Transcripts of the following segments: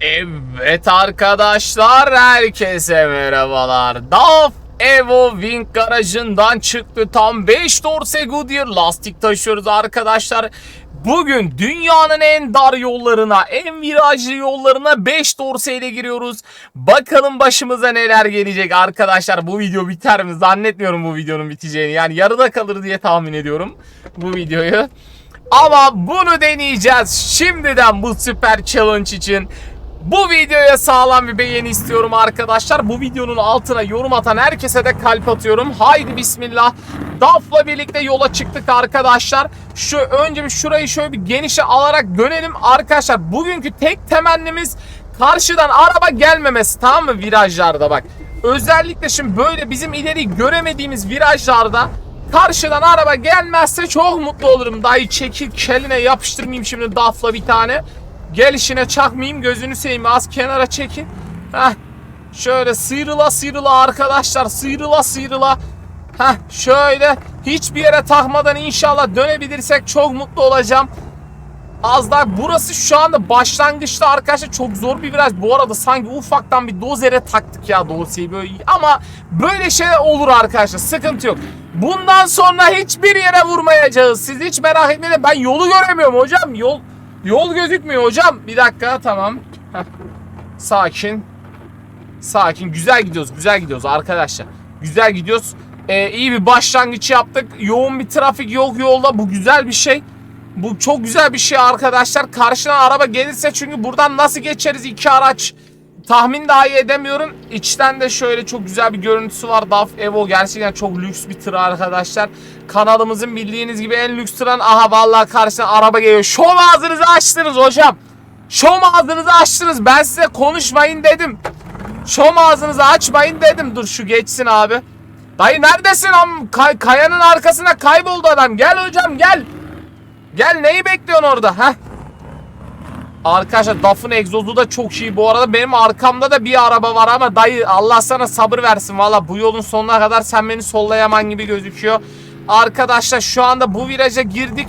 Evet arkadaşlar herkese merhabalar. DAF Evo Wing garajından çıktı. Tam 5 dorse Goodyear lastik taşıyoruz arkadaşlar. Bugün dünyanın en dar yollarına, en virajlı yollarına 5 dorse ile giriyoruz. Bakalım başımıza neler gelecek arkadaşlar. Bu video biter mi? Zannetmiyorum bu videonun biteceğini. Yani yarıda kalır diye tahmin ediyorum bu videoyu. Ama bunu deneyeceğiz. Şimdiden bu süper challenge için bu videoya sağlam bir beğeni istiyorum arkadaşlar. Bu videonun altına yorum atan herkese de kalp atıyorum. Haydi bismillah. DAF'la birlikte yola çıktık arkadaşlar. Şu önce bir şurayı şöyle bir genişe alarak dönelim arkadaşlar. Bugünkü tek temennimiz karşıdan araba gelmemesi tamam mı virajlarda bak. Özellikle şimdi böyle bizim ileri göremediğimiz virajlarda Karşıdan araba gelmezse çok mutlu olurum. Dayı çekil keline yapıştırmayayım şimdi dafla bir tane. Gelişine çakmayayım gözünü seveyim az kenara çekin. Heh. Şöyle sıyrıla sıyrıla arkadaşlar sıyrıla sıyrıla. Heh şöyle hiçbir yere takmadan inşallah dönebilirsek çok mutlu olacağım. Az daha burası şu anda başlangıçta arkadaşlar çok zor bir viraj. Bu arada sanki ufaktan bir dozere taktık ya dosyayı böyle. Ama böyle şey olur arkadaşlar sıkıntı yok. Bundan sonra hiçbir yere vurmayacağız. Siz hiç merak etmeyin. Ben yolu göremiyorum hocam. Yol yol gözükmüyor hocam. Bir dakika tamam. Sakin. Sakin. Güzel gidiyoruz. Güzel gidiyoruz arkadaşlar. Güzel gidiyoruz. Ee, iyi bir başlangıç yaptık. Yoğun bir trafik yok yolda. Bu güzel bir şey. Bu çok güzel bir şey arkadaşlar. Karşıdan araba gelirse çünkü buradan nasıl geçeriz iki araç tahmin dahi edemiyorum. İçten de şöyle çok güzel bir görüntüsü var. DAF Evo gerçekten çok lüks bir tır arkadaşlar. Kanalımızın bildiğiniz gibi en lüks tırın. Aha vallahi karşıdan araba geliyor. Şom ağzınızı açtınız hocam. Şom ağzınızı açtınız. Ben size konuşmayın dedim. Şom ağzınızı açmayın dedim. Dur şu geçsin abi. Dayı neredesin? Kay- kayanın arkasına kayboldu adam. Gel hocam gel. Gel neyi bekliyorsun orada? Heh. Arkadaşlar DAF'ın egzozu da çok iyi bu arada. Benim arkamda da bir araba var ama dayı Allah sana sabır versin. Valla bu yolun sonuna kadar sen beni sollayaman gibi gözüküyor. Arkadaşlar şu anda bu viraja girdik.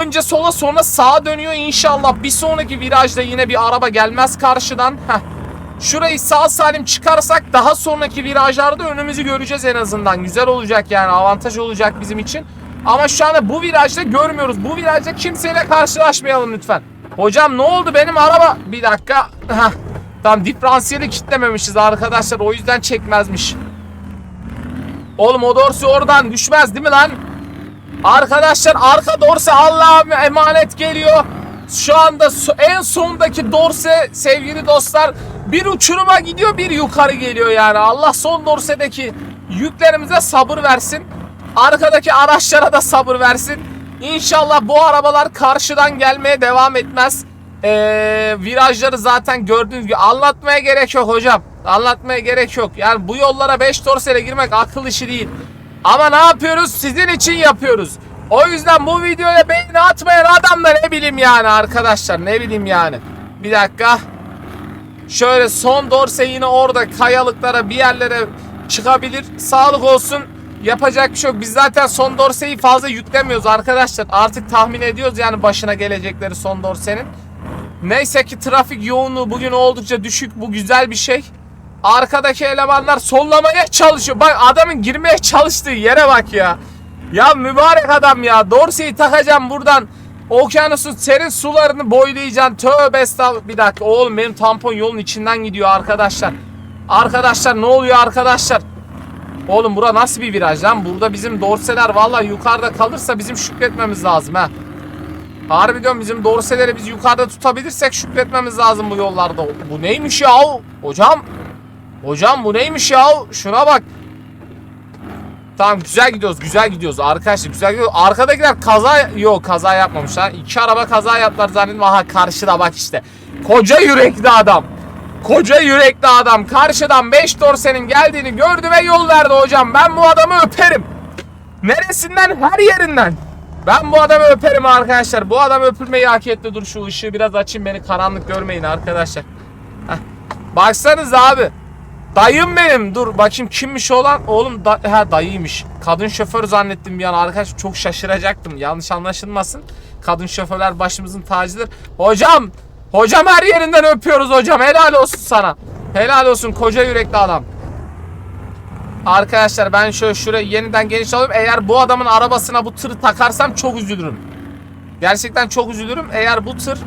Önce sola sonra sağa dönüyor inşallah. Bir sonraki virajda yine bir araba gelmez karşıdan. Heh. Şurayı sağ salim çıkarsak daha sonraki virajlarda önümüzü göreceğiz en azından. Güzel olacak yani avantaj olacak bizim için. Ama şu anda bu virajda görmüyoruz. Bu virajda kimseyle karşılaşmayalım lütfen. Hocam ne oldu benim araba? Bir dakika. Heh. Tam diferansiyeli kitlememişiz arkadaşlar. O yüzden çekmezmiş. Oğlum o dorsi oradan düşmez değil mi lan? Arkadaşlar arka dorse Allah'a emanet geliyor. Şu anda en sondaki dorse sevgili dostlar bir uçuruma gidiyor bir yukarı geliyor yani. Allah son dorsedeki yüklerimize sabır versin. Arkadaki araçlara da sabır versin. İnşallah bu arabalar karşıdan gelmeye devam etmez. Ee, virajları zaten gördüğünüz gibi anlatmaya gerek yok hocam. Anlatmaya gerek yok. Yani bu yollara 5 dorseyle girmek akıl işi değil. Ama ne yapıyoruz? Sizin için yapıyoruz. O yüzden bu videoya beğeni atmayan adam da ne bileyim yani arkadaşlar. Ne bileyim yani. Bir dakika. Şöyle son dorse yine orada kayalıklara bir yerlere çıkabilir. Sağlık olsun. Yapacak bir şey yok. Biz zaten son dorseyi fazla yüklemiyoruz arkadaşlar. Artık tahmin ediyoruz yani başına gelecekleri son dorsenin. Neyse ki trafik yoğunluğu bugün oldukça düşük. Bu güzel bir şey. Arkadaki elemanlar sollamaya çalışıyor. Bak adamın girmeye çalıştığı yere bak ya. Ya mübarek adam ya. Dorseyi takacağım buradan. Okyanusun serin sularını boylayacaksın. Tövbe estağfurullah. Bir dakika oğlum benim tampon yolun içinden gidiyor arkadaşlar. Arkadaşlar ne oluyor arkadaşlar? Oğlum bura nasıl bir viraj lan? Burada bizim dorseler vallahi yukarıda kalırsa bizim şükretmemiz lazım ha. Harbi diyorum bizim dorseleri biz yukarıda tutabilirsek şükretmemiz lazım bu yollarda. Bu neymiş ya? Hocam. Hocam bu neymiş ya? Şuna bak. Tamam güzel gidiyoruz güzel gidiyoruz arkadaşlar güzel gidiyoruz. Arkadakiler kaza yok kaza yapmamışlar. İki araba kaza yaptılar zannettim. Aha karşıda bak işte. Koca yürekli adam. Koca yürekli adam karşıdan 5 dorsenin geldiğini gördü ve yol verdi hocam. Ben bu adamı öperim. Neresinden? Her yerinden. Ben bu adamı öperim arkadaşlar. Bu adam öpülmeyi hak etti. Dur şu ışığı biraz açayım beni karanlık görmeyin arkadaşlar. Heh. Baksanız abi. Dayım benim. Dur bakayım kimmiş olan. Oğlum da ha dayıymış. Kadın şoför zannettim bir an arkadaş çok şaşıracaktım. Yanlış anlaşılmasın. Kadın şoförler başımızın tacıdır. Hocam Hocam her yerinden öpüyoruz hocam. Helal olsun sana. Helal olsun koca yürekli adam. Arkadaşlar ben şöyle şuraya yeniden geniş alayım. Eğer bu adamın arabasına bu tırı takarsam çok üzülürüm. Gerçekten çok üzülürüm. Eğer bu tır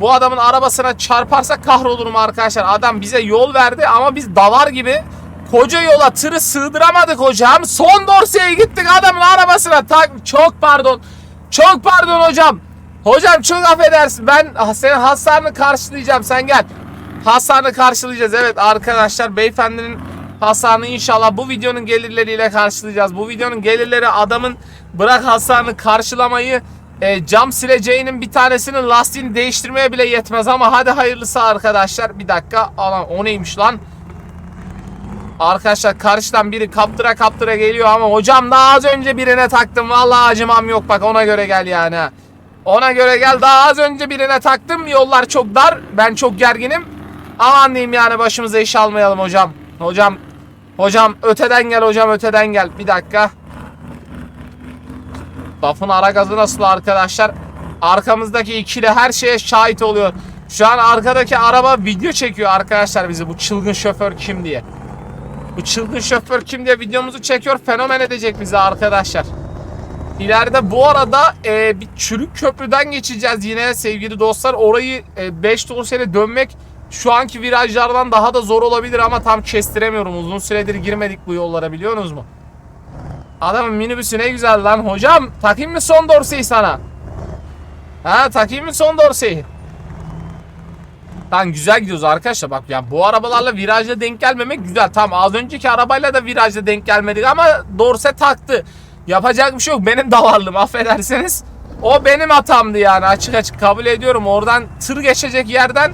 bu adamın arabasına çarparsa kahrolurum arkadaşlar. Adam bize yol verdi ama biz davar gibi koca yola tırı sığdıramadık hocam. Son dorseye gittik adamın arabasına tak. Çok pardon. Çok pardon hocam. Hocam çok affedersin. Ben senin hasarını karşılayacağım. Sen gel. Hasarını karşılayacağız. Evet arkadaşlar beyefendinin hasarını inşallah bu videonun gelirleriyle karşılayacağız. Bu videonun gelirleri adamın bırak hasarını karşılamayı e, cam sileceğinin bir tanesinin lastiğini değiştirmeye bile yetmez ama hadi hayırlısı arkadaşlar. Bir dakika. Alan o neymiş lan? Arkadaşlar karşıdan biri kaptıra kaptıra geliyor ama hocam daha az önce birine taktım. Vallahi acımam yok bak ona göre gel yani. Ona göre gel daha az önce birine taktım. Yollar çok dar. Ben çok gerginim. Aman diyeyim yani başımıza iş almayalım hocam. Hocam hocam öteden gel hocam öteden gel. Bir dakika. Lafın ara gazı nasıl arkadaşlar? Arkamızdaki ikili her şeye şahit oluyor. Şu an arkadaki araba video çekiyor arkadaşlar bizi. Bu çılgın şoför kim diye. Bu çılgın şoför kim diye videomuzu çekiyor. Fenomen edecek bizi arkadaşlar. İleride bu arada e, bir çürük köprüden geçeceğiz yine sevgili dostlar. Orayı 5 e, dönmek şu anki virajlardan daha da zor olabilir ama tam kestiremiyorum. Uzun süredir girmedik bu yollara biliyorsunuz mu? Adamın minibüsü ne güzel lan hocam. Takayım mı son dorseyi sana? Ha takayım mı son dorseyi? Lan güzel gidiyoruz arkadaşlar bak ya bu arabalarla virajda denk gelmemek güzel. Tamam az önceki arabayla da virajda denk gelmedik ama dorse taktı. Yapacak bir şey yok benim davarlığım affedersiniz. O benim hatamdı yani açık açık kabul ediyorum. Oradan tır geçecek yerden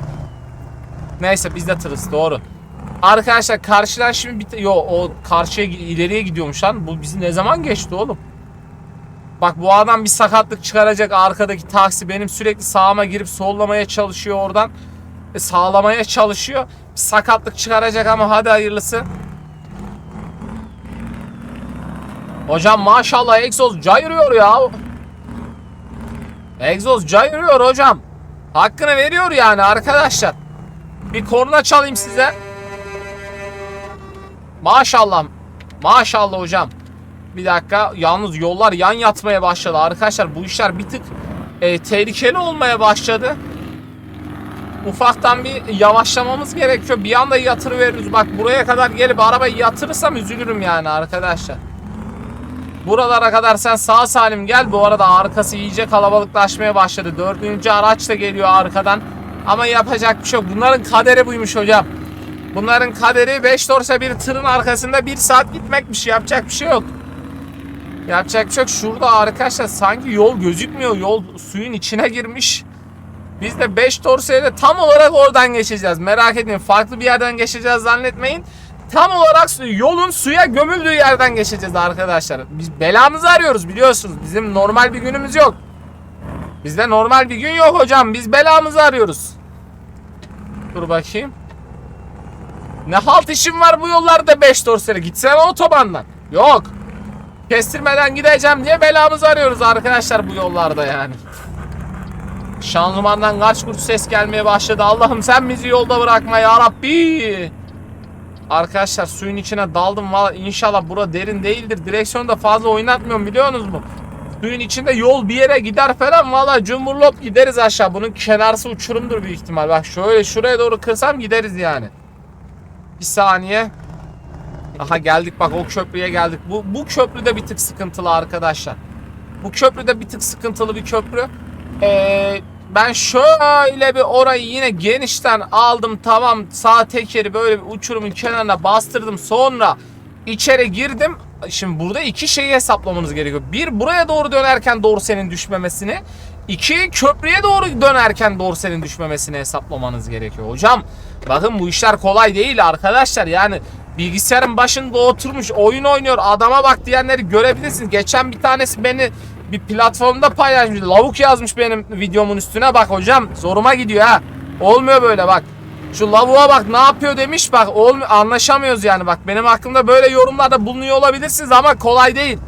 Neyse biz de tırız doğru. Arkadaşlar karşıdan şimdi bir yo o karşıya ileriye gidiyormuş lan. Bu bizi ne zaman geçti oğlum? Bak bu adam bir sakatlık çıkaracak arkadaki taksi benim sürekli sağıma girip sollamaya çalışıyor oradan. E, sağlamaya çalışıyor. Bir sakatlık çıkaracak ama hadi hayırlısı. Hocam maşallah egzoz cayırıyor ya. Egzoz cayırıyor hocam. Hakkını veriyor yani arkadaşlar. Bir korna çalayım size. Maşallah. Maşallah hocam. Bir dakika. Yalnız yollar yan yatmaya başladı. Arkadaşlar bu işler bir tık e, tehlikeli olmaya başladı. Ufaktan bir yavaşlamamız gerekiyor. Bir anda yatırıveririz. Bak buraya kadar gelip arabayı yatırırsam üzülürüm yani arkadaşlar. Buralara kadar sen sağ salim gel. Bu arada arkası iyice kalabalıklaşmaya başladı. Dördüncü araç da geliyor arkadan. Ama yapacak bir şey yok. Bunların kaderi buymuş hocam. Bunların kaderi 5 dorsa bir tırın arkasında 1 saat gitmekmiş. Yapacak bir şey yok. Yapacak bir şey yok. Şurada arkadaşlar sanki yol gözükmüyor. Yol suyun içine girmiş. Biz de 5 dorsayla tam olarak oradan geçeceğiz. Merak etmeyin. Farklı bir yerden geçeceğiz zannetmeyin. Tam olarak yolun suya gömüldüğü yerden geçeceğiz arkadaşlar. Biz belamızı arıyoruz biliyorsunuz. Bizim normal bir günümüz yok. Bizde normal bir gün yok hocam. Biz belamızı arıyoruz. Dur bakayım. Ne halt işim var bu yollarda 5 dorsere. Gitsene otobandan. Yok. Kestirmeden gideceğim diye belamızı arıyoruz arkadaşlar bu yollarda yani. Şanlımandan kaç kuruş ses gelmeye başladı. Allah'ım sen bizi yolda bırakma ya Rabbi. Arkadaşlar suyun içine daldım. Valla inşallah bura derin değildir. Direksiyonu da fazla oynatmıyorum biliyorsunuz mu? Suyun içinde yol bir yere gider falan. Valla cumburlop gideriz aşağı. Bunun kenarsı uçurumdur büyük ihtimal. Bak şöyle şuraya doğru kırsam gideriz yani. Bir saniye. Aha geldik bak o köprüye geldik. Bu, bu köprü de bir tık sıkıntılı arkadaşlar. Bu köprü de bir tık sıkıntılı bir köprü. Ee, ben şöyle bir orayı yine genişten aldım tamam sağ tekeri böyle bir uçurumun kenarına bastırdım sonra içeri girdim. Şimdi burada iki şeyi hesaplamanız gerekiyor. Bir buraya doğru dönerken dorsenin düşmemesini. iki köprüye doğru dönerken dorsenin düşmemesini hesaplamanız gerekiyor. Hocam bakın bu işler kolay değil arkadaşlar. Yani bilgisayarın başında oturmuş oyun oynuyor adama bak diyenleri görebilirsiniz. Geçen bir tanesi beni bir platformda paylaşmış. Lavuk yazmış benim videomun üstüne bak hocam. Zoruma gidiyor ha. Olmuyor böyle bak. Şu lavuğa bak ne yapıyor demiş bak olmuyor anlaşamıyoruz yani bak benim hakkımda böyle yorumlarda bulunuyor olabilirsiniz ama kolay değil.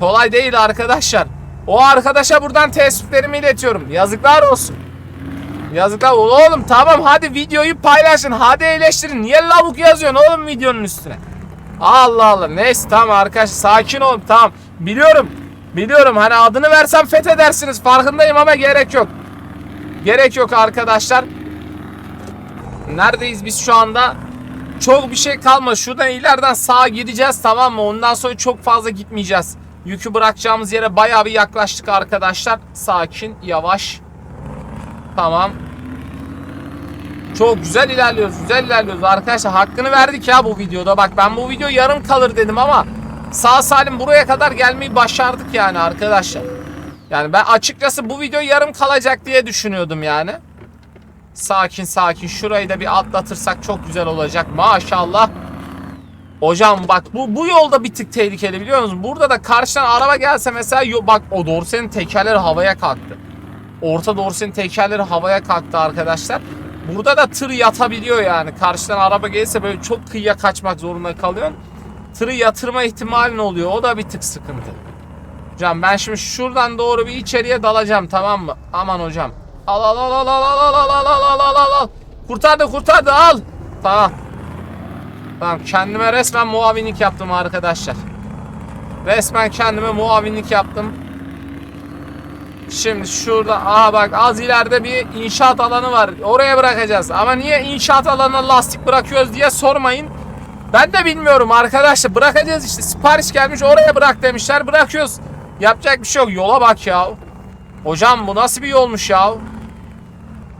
Kolay değil arkadaşlar. O arkadaşa buradan teessüflerimi iletiyorum. Yazıklar olsun. Yazıklar oğlum tamam hadi videoyu paylaşın hadi eleştirin niye lavuk yazıyorsun oğlum videonun üstüne Allah Allah neyse tamam arkadaş sakin olun tamam biliyorum biliyorum hani adını versem fethedersiniz farkındayım ama gerek yok gerek yok arkadaşlar neredeyiz biz şu anda çok bir şey kalmadı şuradan ileriden sağa gideceğiz tamam mı ondan sonra çok fazla gitmeyeceğiz yükü bırakacağımız yere bayağı bir yaklaştık arkadaşlar sakin yavaş Tamam. Çok güzel ilerliyoruz. Güzel ilerliyoruz arkadaşlar. Hakkını verdik ya bu videoda. Bak ben bu video yarım kalır dedim ama sağ salim buraya kadar gelmeyi başardık yani arkadaşlar. Yani ben açıkçası bu video yarım kalacak diye düşünüyordum yani. Sakin sakin. Şurayı da bir atlatırsak çok güzel olacak. Maşallah. Hocam bak bu bu yolda bir tık tehlikeli biliyor musunuz? Burada da karşıdan araba gelse mesela bak o doğru senin tekerleri havaya kalktı. Orta dorsenin tekerleri havaya kalktı arkadaşlar. Burada da tır yatabiliyor yani. Karşıdan araba gelirse böyle çok kıyıya kaçmak zorunda kalıyorsun. Tırı yatırma ihtimalin oluyor. O da bir tık sıkıntı. Hocam ben şimdi şuradan doğru bir içeriye dalacağım tamam mı? Aman hocam. Al al al al al al al al al al al al al. Kurtardı kurtardı al. Tamam. Tamam kendime resmen muavinlik yaptım arkadaşlar. Resmen kendime muavinlik yaptım. Şimdi şurada aha bak az ileride bir inşaat alanı var. Oraya bırakacağız. Ama niye inşaat alanına lastik bırakıyoruz diye sormayın. Ben de bilmiyorum arkadaşlar. Bırakacağız işte. Sipariş gelmiş oraya bırak demişler. Bırakıyoruz. Yapacak bir şey yok. Yola bak ya. Hocam bu nasıl bir yolmuş ya?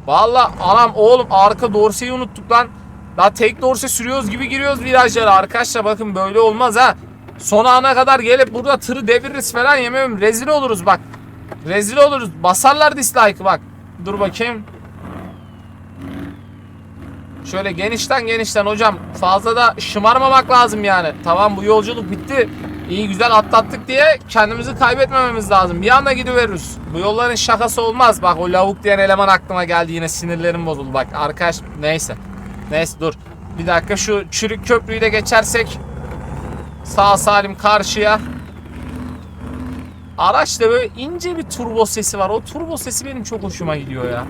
Valla anam oğlum arka dorseyi unuttuk lan. Daha tek dorse sürüyoruz gibi giriyoruz virajlara. Arkadaşlar bakın böyle olmaz ha. Son ana kadar gelip burada tırı deviririz falan yemem. Rezil oluruz bak. Rezil oluruz. Basarlar dislike'ı bak. Dur bakayım. Şöyle genişten genişten hocam. Fazla da şımarmamak lazım yani. Tamam bu yolculuk bitti. İyi güzel atlattık diye kendimizi kaybetmememiz lazım. Bir anda gidiveririz. Bu yolların şakası olmaz. Bak o lavuk diyen eleman aklıma geldi yine sinirlerim bozuldu. Bak arkadaş neyse. Neyse dur. Bir dakika şu çürük köprüyü de geçersek sağ salim karşıya. Araçta böyle ince bir turbo sesi var. O turbo sesi benim çok hoşuma gidiyor ya.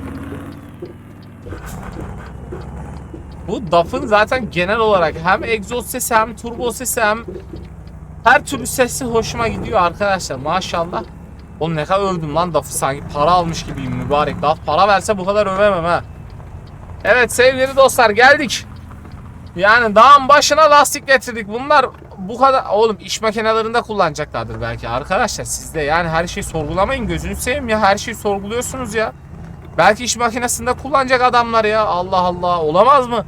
Bu DAF'ın zaten genel olarak hem egzoz sesi hem turbo sesi hem her türlü sesi hoşuma gidiyor arkadaşlar maşallah. Oğlum ne kadar övdüm lan DAF'ı sanki para almış gibiyim mübarek. DAF para verse bu kadar övemem ha. Evet sevgili dostlar geldik. Yani dağın başına lastik getirdik. Bunlar bu kadar oğlum iş makinelerinde kullanacaklardır belki arkadaşlar. Siz de yani her şeyi sorgulamayın gözünü seveyim ya her şeyi sorguluyorsunuz ya. Belki iş makinesinde kullanacak adamlar ya. Allah Allah olamaz mı?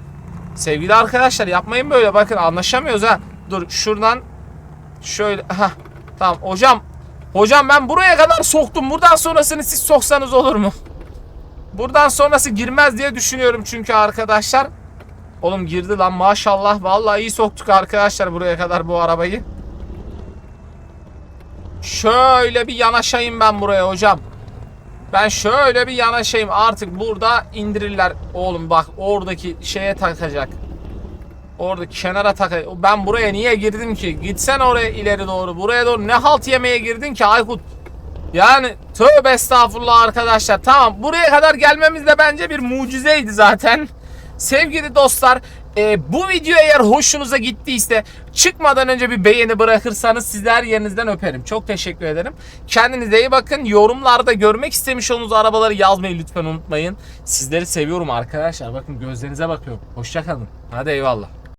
Sevgili arkadaşlar yapmayın böyle bakın anlaşamıyoruz ha. Dur şuradan şöyle ha tamam hocam hocam ben buraya kadar soktum. Buradan sonrasını siz soksanız olur mu? Buradan sonrası girmez diye düşünüyorum çünkü arkadaşlar. Oğlum girdi lan maşallah. Vallahi iyi soktuk arkadaşlar buraya kadar bu arabayı. Şöyle bir yanaşayım ben buraya hocam. Ben şöyle bir yanaşayım. Artık burada indirirler. Oğlum bak oradaki şeye takacak. Orada kenara takacak. Ben buraya niye girdim ki? Gitsen oraya ileri doğru. Buraya doğru ne halt yemeye girdin ki Aykut? Yani tövbe estağfurullah arkadaşlar. Tamam buraya kadar gelmemiz de bence bir mucizeydi zaten. Sevgili dostlar e, bu video eğer hoşunuza gittiyse çıkmadan önce bir beğeni bırakırsanız sizler yerinizden öperim. Çok teşekkür ederim. Kendinize iyi bakın. Yorumlarda görmek istemiş olduğunuz arabaları yazmayı lütfen unutmayın. Sizleri seviyorum arkadaşlar. Bakın gözlerinize bakıyorum. Hoşçakalın. Hadi eyvallah.